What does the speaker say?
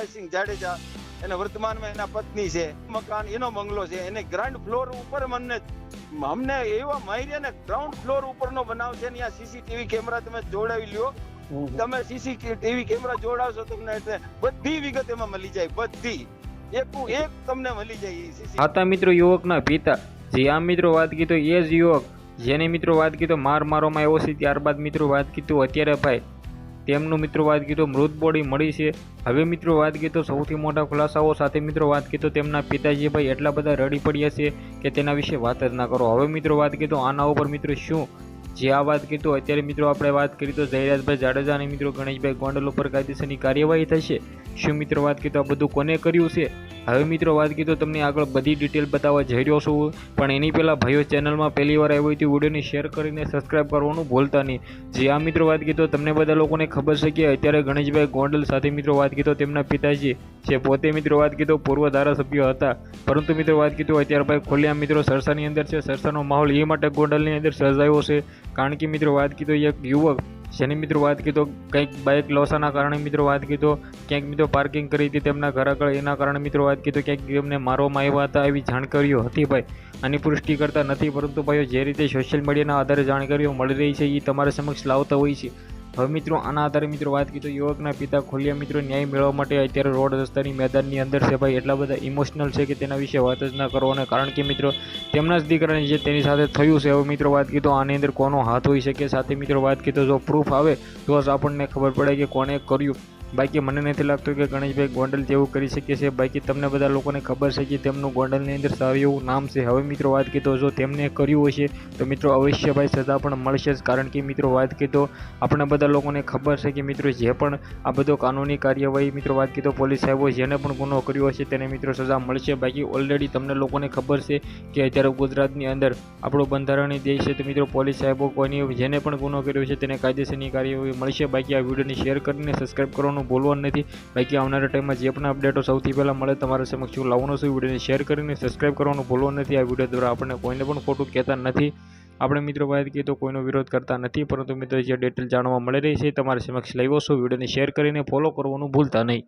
યુવરાજસિંહ જાડેજા એને વર્તમાનમાં એના પત્ની છે. મકાન એનો બંગલો છે. એને ગ્રાઉન્ડ ફ્લોર ઉપર મને અમને એવા માહિતી ને ગ્રાઉન્ડ ફ્લોર ઉપરનો બનાવ છે ત્યાં સીસીટીવી કેમેરા તમે જોડાવી લ્યો. તમે સીસીટીવી કેમેરા જોડાવશો તમને એટલે બધી વિગત એમાં મળી જાય બધી. એકું એક તમને મળી જાય હાતા મિત્રો યુવકના પિતા જે આ મિત્રો વાત કીધો એ જ યુવક જેને મિત્રો વાત કીધો માર મારોમાં એવો છે ત્યારબાદ મિત્રો વાત કીધું અત્યારે ભાઈ તેમનું મિત્રો વાત કીધો મૃત બોડી મળી છે. હવે મિત્રો વાત કીધો સૌથી મોટા ખુલાસાઓ સાથે મિત્રો વાત કીધો તેમના પિતાજી ભાઈ એટલા બધા રડી પડ્યા છે કે તેના વિશે વાત જ ના કરો. હવે મિત્રો વાત કીધો આના ઉપર મિત્રો શું? જે આ વાત કીધું અત્યારે મિત્રો આપણે વાત કરી તો જયરાજભાઈ જાડેજા અને મિત્રો ગણેશભાઈ ગોંડલ ઉપર કાયદેસરની કાર્યવાહી થશે. શું મિત્રો વાત કીધું આ બધું કોને કર્યું છે? હવે મિત્રો, વાત કીધો તમને આગળ બધી ડિટેલ બતાવવા જઈ રહ્યો છું. પણ એની પહેલાં ભાઈઓ ચેનલમાં પહેલી વાર આવી હતી વિડીયોને શેર કરીને સબસ્ક્રાઇબ કરવાનું ભૂલતા નહીં. જે આ મિત્રો, વાત કીધો તમને બધા લોકોને ખબર છે કે અત્યારે ગણેશભાઈ ગોંડલ સાથે મિત્રો, વાત કીધો તેમના પિતાજી જે પોતે મિત્રો, વાત કીધો પૂર્વ ધારાસભ્ય હતા. પરંતુ મિત્રો, વાત કીધું અત્યારે ભાઈ ખોલ્યા મિત્રો, સરસાની અંદર છે, સરસાનો માહોલ એ માટે ગોંડલની અંદર સર્જાયો છે. કારણ કે મિત્રો, વાત કીધો એક યુવક જેની મિત્રો વાત કીધો? કંઈક બાઇક લોસાના કારણે મિત્રો વાત કીધો? ક્યાંક મિત્રો પાર્કિંગ કરી હતી તેમના ઘર આગળ, એના કારણે મિત્રો વાત કીધો? ક્યાંક તેમને મારવામાં આવ્યા હતા એવી જાણકારીઓ હતી ભાઈ. આની પુષ્ટિ કરતા નથી, પરંતુ ભાઈઓ, જે રીતે સોશિયલ મીડિયાના આધારે જાણકારીઓ મળી રહી છે એ તમારા સમક્ષ લાવતા હોય છે. હવે મિત્રો, આના આધારે મિત્રો વાત કીધું યુવકના પિતા ખોલિયા મિત્રો ન્યાય મેળવવા માટે અત્યારે રોડ રસ્તાની મેદાનની અંદર છે. ભાઈ, એટલા બધા ઇમોશનલ છે કે તેના વિશે વાત જ ના કરો કારણ કે મિત્રો, તેમના જ દીકરાને જે તેની સાથે થયું છે, હવે મિત્રો વાત કીધું આની અંદર કોનો હાથ હોઈ શકે? સાથે મિત્રો વાત કીધું જો પ્રૂફ આવે, તો જ આપણને ખબર પડે કે કોણે કર્યું. બાકી મને નથી લાગતું કે ગણેશભાઈ ગોંડલ જેવું કરી શકે છે. બાકી તમને બધા લોકોને ખબર છે કે તેમનું ગોંડલની અંદર સારું એવું નામ છે. હવે મિત્રો વાત કીધો, જો તેમને કર્યું હશે, તો મિત્રો અવશ્ય ભાઈ સજા પણ મળશે જ. કારણ કે મિત્રો વાત કીધો આપણે બધા લોકોને ખબર છે કે મિત્રો જે પણ આ બધો કાનૂની કાર્યવાહી મિત્રો વાત કીધો, પોલીસ સાહેબો જેને પણ ગુનો કર્યો હશે, તેને મિત્રો સજા મળશે. બાકી ઓલરેડી તમને લોકોને ખબર છે કે અત્યારે ગુજરાતની અંદર આપણો બંધારણીય દેશ છે, તો મિત્રો પોલીસ સાહેબો કોઈની જેને પણ ગુનો કર્યો છે, તેને કાયદેસરની કાર્યવાહી મળશે. બાકી આ વિડીયોને શેર કરીને સબસ્ક્રાઇબ કરવાનું ભૂલવાનું નથી. બાકી આવનારા ટાઈમમાં જે પણ અપડેટો સૌથી પહેલાં મળે તમારા સમક્ષ હું લાવવાનો છું વિડીયોને શેર કરીને સબસ્ક્રાઇબ કરવાનું ભૂલવાનું નથી. આ વીડિયો દ્વારા આપણને કોઈને પણ ખોટું કહેતા નથી. આપણે મિત્રો વાત કહીએ તો કોઈનો વિરોધ કરતા નથી. પરંતુ મિત્રો જે ડિટેલ જાણવા મળી રહી છે તમારા સમક્ષ લાવ્યો છું. વિડીયોને શેર કરીને ફોલો કરવાનું ભૂલતા નહીં.